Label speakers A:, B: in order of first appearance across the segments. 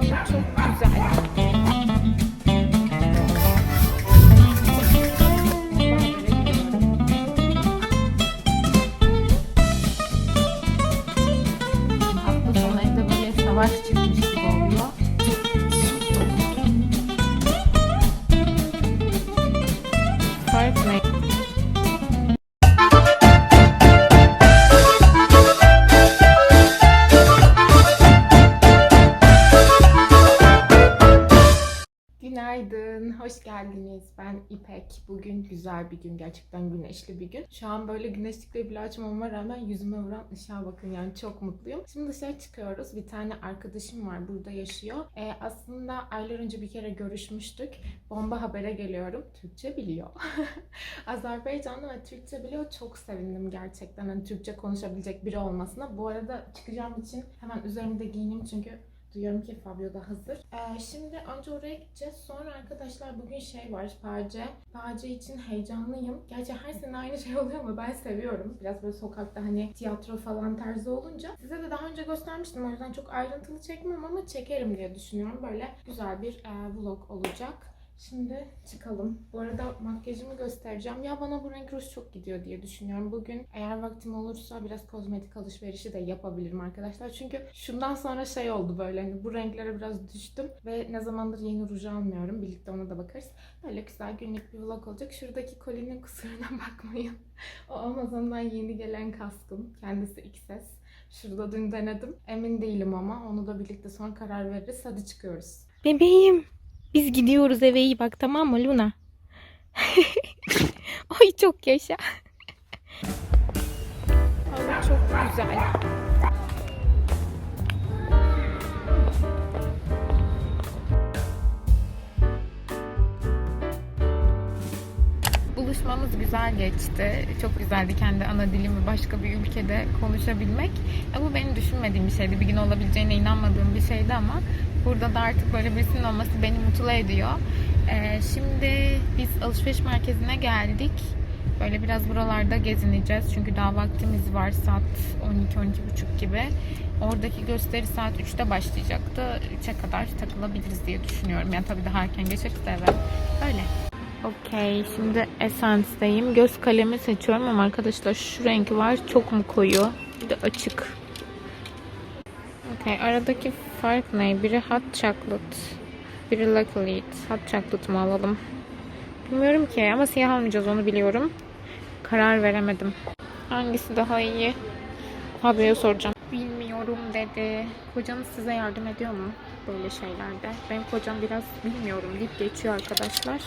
A: Hava çok geldiniz. Ben İpek. Bugün güzel bir gün, gerçekten güneşli bir gün. Şu an böyle güneşlikle bile açmama rağmen yüzüme vuran ışığa bakın yani çok mutluyum. Şimdi dışarı çıkıyoruz. Bir tane arkadaşım var, burada yaşıyor. Ee, aslında aylar önce bir kere görüşmüştük. Bomba habere geliyorum. Türkçe biliyor. Azerbaycanlı ve Türkçe biliyor. Çok sevindim gerçekten. Hani Türkçe konuşabilecek biri olmasına. Bu arada çıkacağım için hemen üzerimde giyineyim çünkü Duyuyorum ki Fabio da hazır. Ee, şimdi önce oraya gideceğiz. Sonra arkadaşlar bugün şey var Pace. Pace için heyecanlıyım. Gerçi her sene aynı şey oluyor ama ben seviyorum. Biraz böyle sokakta hani tiyatro falan tarzı olunca. Size de daha önce göstermiştim. O yüzden çok ayrıntılı çekmem ama çekerim diye düşünüyorum. Böyle güzel bir e, vlog olacak. Şimdi çıkalım. Bu arada makyajımı göstereceğim. Ya bana bu renk ruj çok gidiyor diye düşünüyorum. Bugün eğer vaktim olursa biraz kozmetik alışverişi de yapabilirim arkadaşlar. Çünkü şundan sonra şey oldu böyle hani bu renklere biraz düştüm ve ne zamandır yeni ruj almıyorum. Birlikte ona da bakarız. Böyle güzel günlük bir vlog olacak. Şuradaki kolinin kusuruna bakmayın. o Amazon'dan yeni gelen kaskım. Kendisi XS. Şurada dün denedim. Emin değilim ama onu da birlikte sonra karar veririz. Hadi çıkıyoruz.
B: Bebeğim. Biz gidiyoruz eve iyi bak tamam mı Luna? Ay çok yaşa.
A: Hava çok güzel. Güzel geçti. Çok güzeldi kendi ana dilimi başka bir ülkede konuşabilmek. Ya bu benim düşünmediğim bir şeydi. Bir gün olabileceğine inanmadığım bir şeydi ama burada da artık böyle birisinin olması beni mutlu ediyor. Ee, şimdi biz alışveriş merkezine geldik. Böyle biraz buralarda gezineceğiz. Çünkü daha vaktimiz var. Saat 12-12.30 gibi. Oradaki gösteri saat 3'te başlayacaktı. 3'e kadar takılabiliriz diye düşünüyorum. Yani tabii daha erken geçeriz de eve. Öyle. Okey. Şimdi Essence'deyim. Göz kalemi seçiyorum ama arkadaşlar şu renk var. Çok mu koyu? Bir de açık. Okey. Aradaki fark ne? Biri hot chocolate. Biri Lucky Hot chocolate mı alalım? Bilmiyorum ki ama siyah almayacağız onu biliyorum. Karar veremedim. Hangisi daha iyi? Fabio'ya soracağım. Bilmiyorum dedi. Kocanız size yardım ediyor mu böyle şeylerde? Benim kocam biraz bilmiyorum deyip geçiyor arkadaşlar.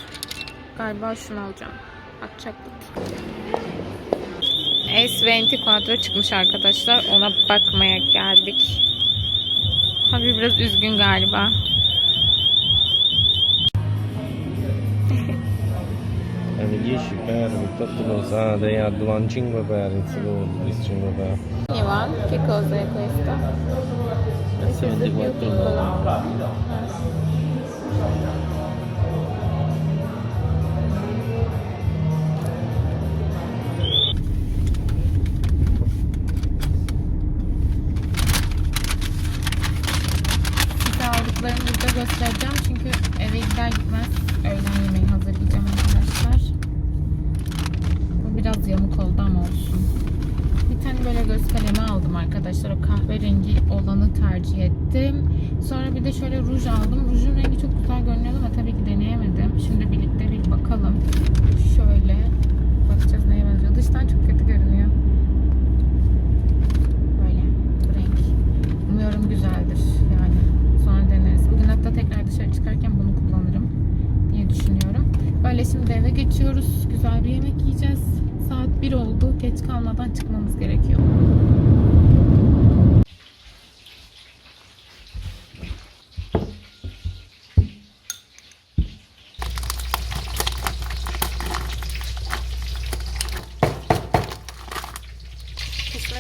A: Galiba şunu alacağım. Hot chocolate. S20 Quadro çıkmış arkadaşlar. Ona bakmaya geldik. Abi biraz üzgün galiba.
C: È 10 per 28 dosate e addono 5 per il secondo, il 5 per
A: Ivan, che cosa è questa?
C: Questo è 24 dosate.
A: Biraz yamuk oldu ama olsun. Bir tane böyle göz kalemi aldım arkadaşlar. O kahverengi olanı tercih ettim. Sonra bir de şöyle ruj aldım. Rujun rengi çok güzel görünüyor ama tabii ki deneyemedim. Şimdi birlikte bir bakalım. Şöyle bakacağız neye benziyor. Dıştan çok kötü görünüyor. Böyle bu renk. Umuyorum güzeldir yani. Sonra deneriz. Bugün hatta tekrar dışarı çıkarken bunu kullanırım diye düşünüyorum. Böyle şimdi eve geçiyoruz. Güzel bir yemek yiyeceğiz. Saat 1 oldu. Geç kalmadan çıkmamız gerekiyor.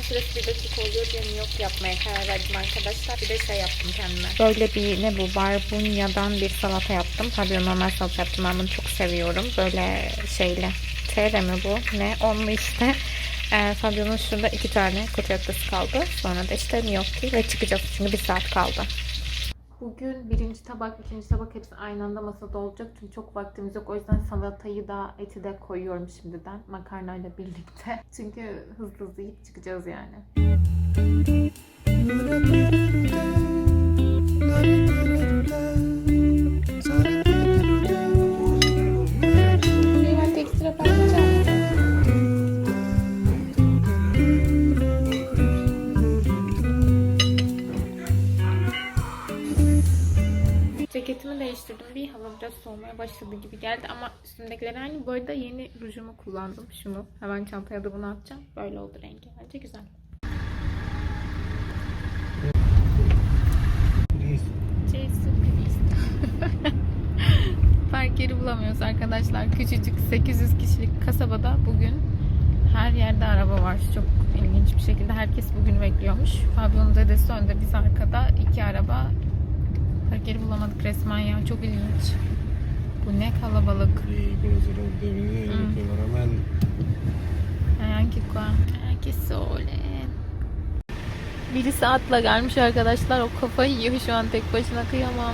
A: Süresi bir dakika oluyor diye yok yapmaya karar verdim arkadaşlar. Bir de şey yaptım kendime. Böyle bir ne bu barbunya'dan bir salata yaptım. Tabii normal salata yaptım. Ben bunu çok seviyorum. Böyle şeyle. Tere mi bu? Ne? Onlu işte. E, Fabio'nun şurada iki tane kotletası kaldı. Sonra da işte gnocchi ve çıkacağız. Çünkü bir saat kaldı. Bugün birinci tabak, ikinci tabak hepsi aynı anda masada olacak. Çünkü çok vaktimiz yok. O yüzden salatayı da eti de koyuyorum şimdiden. Makarnayla birlikte. Çünkü hızlı hızlı yiyip çıkacağız yani.
B: Değiştirdim. Bir hava biraz soğumaya başladı gibi geldi ama üstümdekiler aynı. Bu arada yeni rujumu kullandım. Şunu. Hemen çantaya da bunu atacağım. Böyle oldu rengi. Bence güzel. Park yeri bulamıyoruz arkadaşlar. Küçücük 800 kişilik kasabada bugün her yerde araba var. Çok ilginç bir şekilde herkes bugün bekliyormuş. Fabio'nun dedesi önde, biz arkada. iki araba. Park yeri bulamadık resmen ya. Çok ilginç. Bu ne kalabalık. Anche qua. Eh, che sole. Birisi atla gelmiş arkadaşlar. O kafayı yiyor şu an tek başına kıyamam.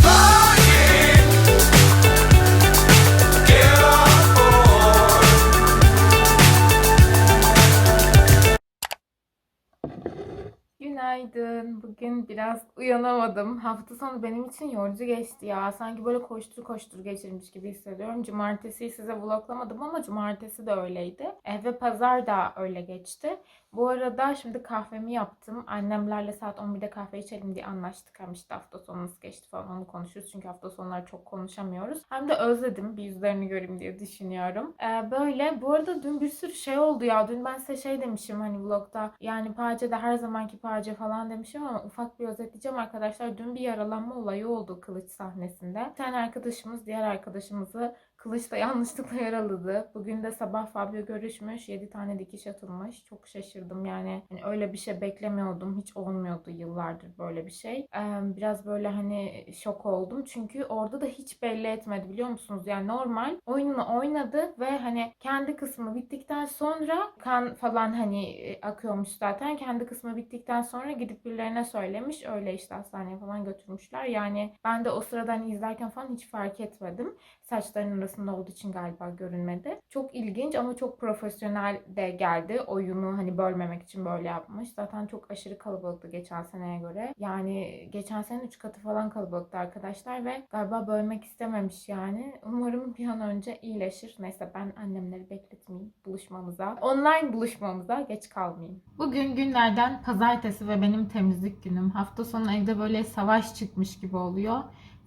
A: Günaydın. Bugün biraz uyanamadım. Hafta sonu benim için yorucu geçti ya. Sanki böyle koştur koştur geçirmiş gibi hissediyorum. Cumartesiyi size vloglamadım ama cumartesi de öyleydi. E, ve pazar da öyle geçti. Bu arada şimdi kahvemi yaptım. Annemlerle saat 11'de kahve içelim diye anlaştık. Hem işte hafta sonu geçti falan onu konuşuruz. Çünkü hafta sonları çok konuşamıyoruz. Hem de özledim. Bir yüzlerini göreyim diye düşünüyorum. E, böyle. Bu arada dün bir sürü şey oldu ya. Dün ben size şey demişim hani vlogda. Yani Pace'de her zamanki Pace falan demişim ama ufak bir özetleyeceğim arkadaşlar. Dün bir yaralanma olayı oldu kılıç sahnesinde. Bir tane arkadaşımız diğer arkadaşımızı kılıçla yanlışlıkla yaraladı. Bugün de sabah Fabio görüşmüş. 7 tane dikiş atılmış. Çok şaşırdım yani. Hani öyle bir şey beklemiyordum. Hiç olmuyordu yıllardır böyle bir şey. Ee, biraz böyle hani şok oldum. Çünkü orada da hiç belli etmedi biliyor musunuz? Yani normal oyununu oynadı ve hani kendi kısmı bittikten sonra kan falan hani e, akıyormuş zaten. Kendi kısmı bittikten sonra gidip birilerine söylemiş. Öyle işte hastaneye falan götürmüşler. Yani ben de o sırada hani izlerken falan hiç fark etmedim. Saçların arasında olduğu için galiba görünmedi. Çok ilginç ama çok profesyonel de geldi. Oyunu hani bölmemek için böyle yapmış. Zaten çok aşırı kalabalıktı geçen seneye göre. Yani geçen sene 3 katı falan kalabalıktı arkadaşlar ve galiba bölmek istememiş yani. Umarım bir an önce iyileşir. Neyse ben annemleri bekletmeyeyim buluşmamıza. Online buluşmamıza geç kalmayayım. Bugün günlerden pazartesi ve benim temizlik günüm. Hafta sonu evde böyle savaş çıkmış gibi oluyor.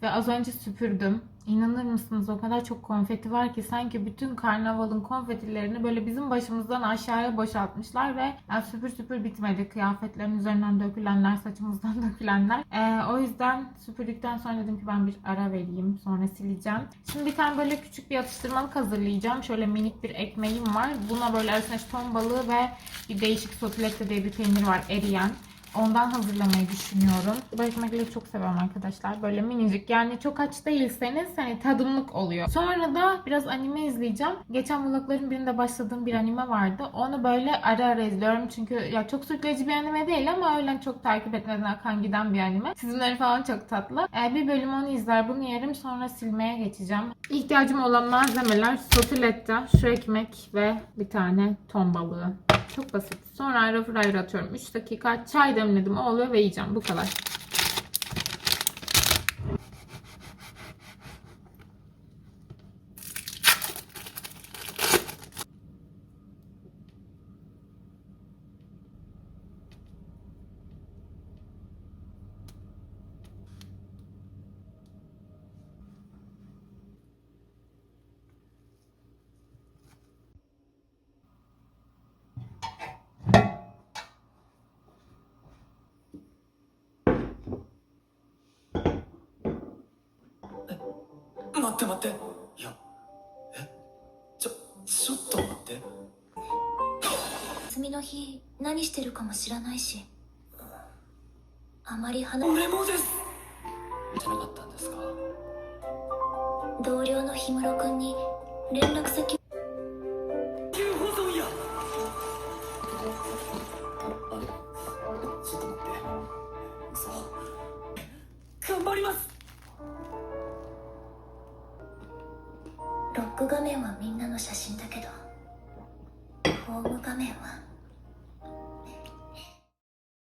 A: Ve az önce süpürdüm. İnanır mısınız o kadar çok konfeti var ki sanki bütün karnavalın konfetilerini böyle bizim başımızdan aşağıya boşaltmışlar ve yani süpür süpür bitmedi. Kıyafetlerin üzerinden dökülenler, saçımızdan dökülenler. Ee, o yüzden süpürdükten sonra dedim ki ben bir ara vereyim. Sonra sileceğim. Şimdi bir tane böyle küçük bir atıştırmalık hazırlayacağım. Şöyle minik bir ekmeğim var. Buna böyle arasında ton balığı ve bir değişik sotilette diye bir peynir var eriyen. Ondan hazırlamayı düşünüyorum. Bu ekmekleri çok seviyorum arkadaşlar. Böyle minicik yani çok aç değilseniz hani tadımlık oluyor. Sonra da biraz anime izleyeceğim. Geçen vlogların birinde başladığım bir anime vardı. Onu böyle ara ara izliyorum. Çünkü ya çok sürükleyici bir anime değil ama öyle çok takip etmeden akan giden bir anime. Çizimleri falan çok tatlı. Ee, bir bölüm onu izler bunu yerim sonra silmeye geçeceğim. İhtiyacım olan malzemeler sotiletta, şu ekmek ve bir tane ton balığı. Çok basit. Sonra ayrı fryer atıyorum. 3 dakika çay demledim. O oluyor ve yiyeceğim. Bu kadar.「
D: って待って。いやえ？ちょちょっと待って。
E: 休みの日何してるかも知らないし。あまり話
D: 俺もです。じゃなかったんですか？
E: 同僚の氷室君に連絡先